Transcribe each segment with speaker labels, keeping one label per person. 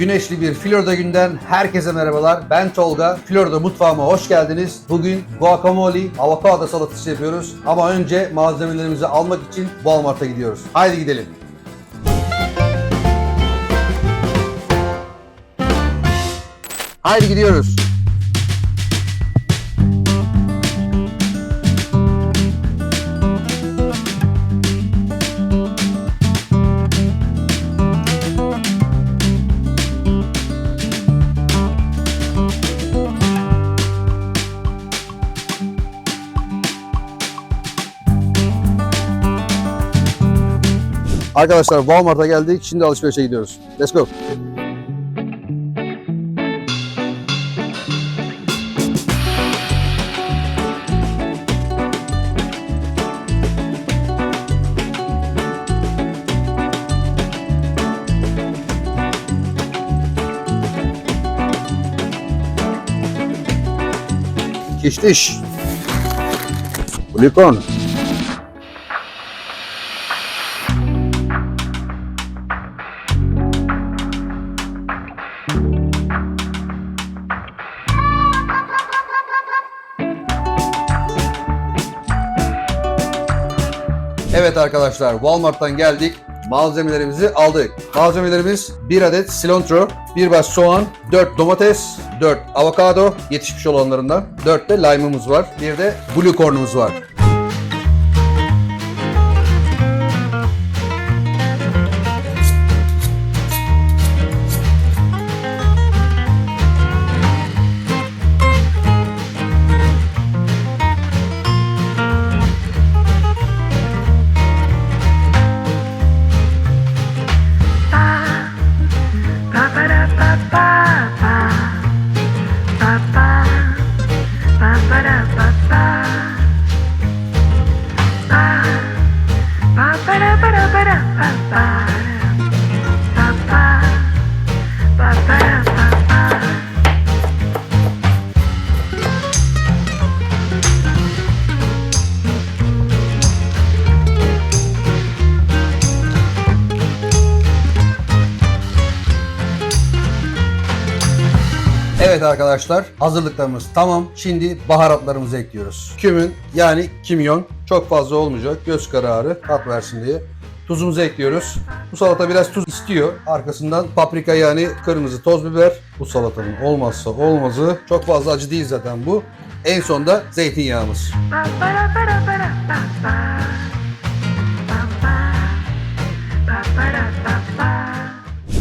Speaker 1: Güneşli bir Florida günden herkese merhabalar. Ben Tolga. Florida mutfağıma hoş geldiniz. Bugün guacamole, avokado salatası yapıyoruz. Ama önce malzemelerimizi almak için Walmart'a gidiyoruz. Haydi gidelim. Haydi gidiyoruz. Arkadaşlar Walmart'a geldik. Şimdi alışverişe gidiyoruz. Let's go. Kişniş. Glikon. Evet arkadaşlar Walmart'tan geldik. Malzemelerimizi aldık. Malzemelerimiz 1 adet cilantro, 1 baş soğan, 4 domates, 4 avokado yetişmiş olanlarından, 4 de lime'ımız var. Bir de blue corn'umuz var. Bye. Evet arkadaşlar hazırlıklarımız tamam. Şimdi baharatlarımızı ekliyoruz. Kümün yani kimyon çok fazla olmayacak. Göz kararı tat versin diye. Tuzumuzu ekliyoruz. Bu salata biraz tuz istiyor. Arkasından paprika yani kırmızı toz biber. Bu salatanın olmazsa olmazı. Çok fazla acı değil zaten bu. En sonda zeytinyağımız.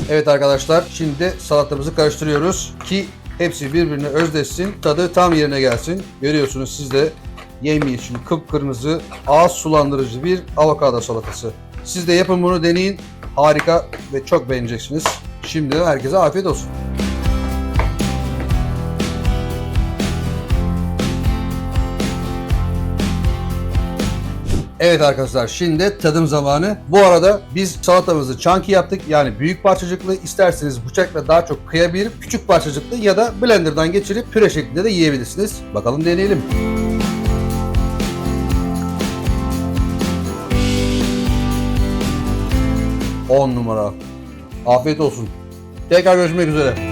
Speaker 1: Evet arkadaşlar şimdi salatamızı karıştırıyoruz ki hepsi birbirine özdeşsin. Tadı tam yerine gelsin. Görüyorsunuz siz de yemyeşil, kıpkırmızı, ağız sulandırıcı bir avokado salatası. Siz de yapın bunu deneyin. Harika ve çok beğeneceksiniz. Şimdi herkese afiyet olsun. Evet arkadaşlar şimdi tadım zamanı. Bu arada biz salatamızı chunky yaptık. Yani büyük parçacıklı isterseniz bıçakla daha çok kıyabilir. Küçük parçacıklı ya da blenderdan geçirip püre şeklinde de yiyebilirsiniz. Bakalım deneyelim. On numara. Afiyet olsun. Tekrar görüşmek üzere.